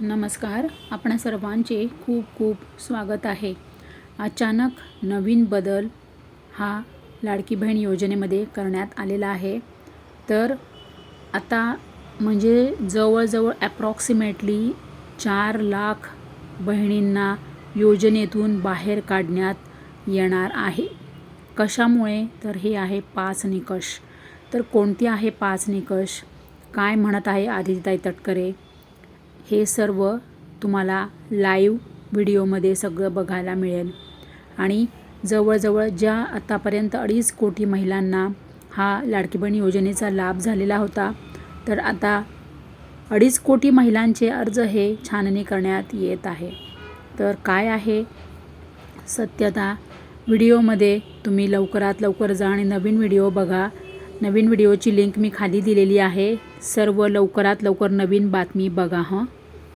नमस्कार. आपण सर्वांचे खूप खूप स्वागत आहे. अचानक नवीन बदल हा लाडकी बहीण योजनेमध्ये करण्यात आलेला आहे. तर आता म्हणजे जवळजवळ ॲप्रॉक्सिमेटली चार लाख बहिणींना योजनेतून बाहेर काढण्यात येणार आहे. कशामुळे? तर हे आहे पाच निकष. तर कोणते आहे पाच निकष? काय म्हणत आहे आदित्यताई तटकरे? हे सर्व तुम्हाला लाईव्ह व्हिडिओमध्ये सगळं बघायला मिळेल. आणि जवळजवळ ज्या आतापर्यंत अडीच कोटी महिलांना हा लाडकी बहीण योजनेचा लाभ झालेला होता तर आता अडीच कोटी महिलांचे अर्ज हे छाननी करण्यात येत आहे. तर काय आहे? सत्यता व्हिडिओमध्ये तुम्ही लवकरात लवकर जा आणि नवीन व्हिडिओ बघा. नवीन व्हिडिओची लिंक मी खाली दिलेली आहे. सर्व लवकरात लवकर नवीन बातमी बघा हं?